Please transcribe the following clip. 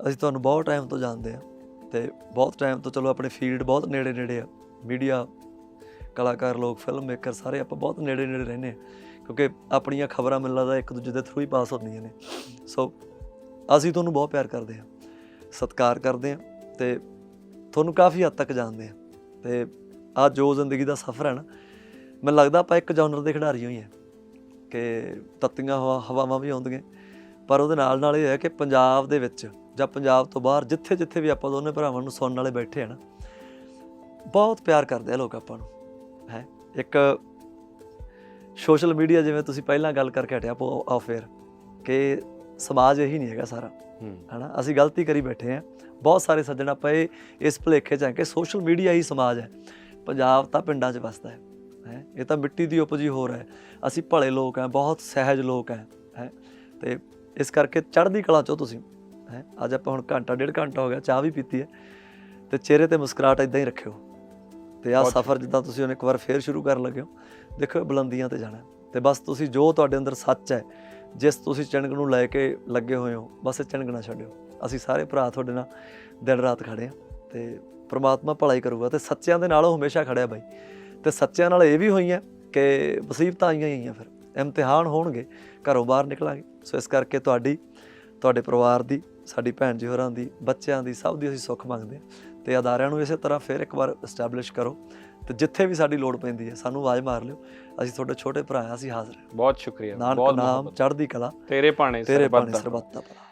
ਅਸੀਂ ਤੁਹਾਨੂੰ ਬਹੁਤ ਟਾਈਮ ਤੋਂ ਜਾਣਦੇ ਆ ਤੇ ਬਹੁਤ ਟਾਈਮ ਤੋਂ ਚਲੋ ਆਪਣੇ ਫੀਲਡ ਬਹੁਤ ਨੇੜੇ ਨੇੜੇ ਆ। ਮੀਡੀਆ ਕਲਾਕਾਰ ਲੋਕ ਫਿਲਮ ਮੇਕਰ ਸਾਰੇ ਆਪਾਂ ਬਹੁਤ ਨੇੜੇ ਨੇੜੇ ਰਹਿੰਦੇ ਆ ਕਿਉਂਕਿ ਆਪਣੀਆਂ ਖਬਰਾਂ ਮੈਨੂੰ ਲੱਗਦਾ ਇੱਕ ਦੂਜੇ ਦੇ ਥਰੂ ਹੀ ਪਾਸ ਹੁੰਦੀਆਂ ਨੇ। ਸੋ ਅਸੀਂ ਤੁਹਾਨੂੰ ਬਹੁਤ ਪਿਆਰ ਕਰਦੇ ਆ ਸਤਿਕਾਰ ਕਰਦੇ ਆ ਤੇ ਤੁਹਾਨੂੰ ਕਾਫੀ ਹੱਦ ਤੱਕ ਜਾਣਦੇ ਆ ਤੇ ਆ ਜੋ ਜ਼ਿੰਦਗੀ ਦਾ ਸਫ਼ਰ ਹੈ ਨਾ, ਮੈਨੂੰ ਲੱਗਦਾ ਆਪਾਂ ਇੱਕ ਜਨਰ ਦੇ ਖਿਡਾਰੀ ਹੋਈ ਆ ਕਿ ਤੱਤੀਆਂ ਹਵਾ, ਹਵਾਵਾਂ ਵੀ ਆਉਂਦੀਆਂ, ਪਰ ਉਹਦੇ ਨਾਲ ਨਾਲ ਇਹ ਹੈ ਕਿ ਪੰਜਾਬ ਦੇ ਵਿੱਚ ਜਾਂ ਪੰਜਾਬ ਤੋਂ ਬਾਹਰ ਜਿੱਥੇ ਜਿੱਥੇ ਵੀ ਆਪਾਂ ਦੋਨੇ ਭਰਾਵਾਂ ਨੂੰ ਸੁਣਨ ਵਾਲੇ ਬੈਠੇ ਆ ਨਾ ਬਹੁਤ ਪਿਆਰ ਕਰਦੇ ਆ ਲੋਕ ਆਪਾਂ ਨੂੰ ਹੈ? ਇੱਕ ਸੋਸ਼ਲ ਮੀਡੀਆ ਜਿਵੇਂ ਤੁਸੀਂ ਪਹਿਲਾਂ ਗੱਲ ਕਰਕੇ ਹਟਿਆ ਆਫ 에ਅਰ ਕਿ ਸਮਾਜ ਇਹੀ ਨਹੀਂ ਹੈਗਾ ਸਾਰਾ ਹਨਾ? ਅਸੀਂ ਗਲਤੀ ਕਰੀ ਬੈਠੇ ਆ ਬਹੁਤ ਸਾਰੇ ਸੱਜਣ ਆਪਾਂ ਇਹ ਇਸ ਭੁਲੇਖੇ 'ਚ ਆ ਕਿ ਸੋਸ਼ਲ ਮੀਡੀਆ ਹੀ ਸਮਾਜ ਹੈ ਪੰਜਾਬ ਤਾਂ ਪਿੰਡਾਂ 'ਚ ਵਸਦਾ ਹੈ ਹੈ? ਇਹ ਤਾਂ ਮਿੱਟੀ ਦੀ ਉਪਜੀ ਹੋ ਰਿਹਾ ਹੈ ਅਸੀਂ ਭਲੇ ਲੋਕ ਆ ਬਹੁਤ ਸਹਿਜ ਲੋਕ ਆ ਹੈ? ਤੇ ਇਸ ਕਰਕੇ ਚੜ੍ਹਦੀ ਕਲਾ ਚੋ ਤੁਸੀਂ। ਹੈ। ਅੱਜ ਆਪਾਂ ਹੁਣ ਘੰਟਾ ਡੇਢ ਘੰਟਾ ਹੋ ਗਿਆ ਚਾਹ ਵੀ ਪੀਤੀ ਹੈ। ਤੇ ਚਿਹਰੇ ਤੇ ਮੁਸਕਰਾਹਟ ਇਦਾਂ ਹੀ ਰੱਖਿਓ। ਤੇ ਆਹ ਸਫ਼ਰ ਜਿੱਦਾਂ ਤੁਸੀਂ ਹੁਣ ਇੱਕ ਵਾਰ ਫੇਰ ਸ਼ੁਰੂ ਕਰਨ ਲੱਗੇ ਹੋ ਦੇਖੋ ਬੁਲੰਦੀਆਂ ਤੇ ਜਾਣਾ। ਤੇ ਬਸ ਤੁਸੀਂ ਜੋ ਤੁਹਾਡੇ ਅੰਦਰ ਸੱਚ ਹੈ ਜਿਸ ਤੁਸੀਂ ਚਿਣਗ ਨੂੰ ਲੈ ਕੇ ਲੱਗੇ ਹੋਏ ਹੋ ਬਸ ਇਹ ਚਿਣਗ ਨਾ ਛੱਡਿਓ। ਅਸੀਂ ਸਾਰੇ ਭਰਾ ਤੁਹਾਡੇ ਨਾਲ ਦਿਨ ਰਾਤ ਖੜੇ ਆ ਤੇ ਪ੍ਰਮਾਤਮਾ ਭਲਾਈ ਕਰੂਗਾ ਤੇ ਸੱਚਿਆਂ ਦੇ ਨਾਲ ਉਹ ਹਮੇਸ਼ਾ ਖੜਿਆ ਬਾਈ। ਤੇ ਸੱਚਿਆਂ ਨਾਲ ਇਹ ਵੀ ਹੋਈਆਂ ਕਿ ਮੁਸੀਬਤਾਂ ਆਈਆਂ ਹੀ ਆਈਆਂ ਫਿਰ। ਇਮਤਿਹਾਨ ਹੋਣਗੇ ਘਰੋਂ ਬਾਹਰ ਨਿਕਲਾਂਗੇ। ਸੋ ਇਸ ਕਰਕੇ ਤੁਹਾਡੀ ਤੁਹਾਡੇ ਪਰਿਵਾਰ ਦੀ ਸਾਡੀ ਭੈਣ ਜੀ ਹੋਰਾਂ ਦੀ ਬੱਚਿਆਂ ਦੀ ਸਭ ਦੀ ਅਸੀਂ ਸੁੱਖ ਮੰਗਦੇ ਹਾਂ। ਤੇ ਅਦਾਰਿਆਂ ਨੂੰ ਇਸੇ ਤਰ੍ਹਾਂ ਫਿਰ ਇੱਕ ਵਾਰ ਐਸਟੈਬਲਿਸ਼ ਕਰੋ ਤੇ ਜਿੱਥੇ ਵੀ ਸਾਡੀ ਲੋੜ ਪੈਂਦੀ ਹੈ ਸਾਨੂੰ ਆਵਾਜ਼ ਮਾਰ ਲਿਓ। ਅਸੀਂ ਤੁਹਾਡੇ ਛੋਟੇ ਭਰਾ ਹਾਂ ਅਸੀਂ ਹਾਜ਼ਰ ਹਾਂ। ਬਹੁਤ ਸ਼ੁਕਰੀਆ ਬਹੁਤ ਨਾਮ। ਚੜ੍ਹਦੀ ਕਲਾ। ਤੇਰੇ ਭਾਣੇ ਤੇਰੇ ਸਰਬੱਤ ਦਾ। ਸਰਬੱਤ ਦਾ ਭਲਾ।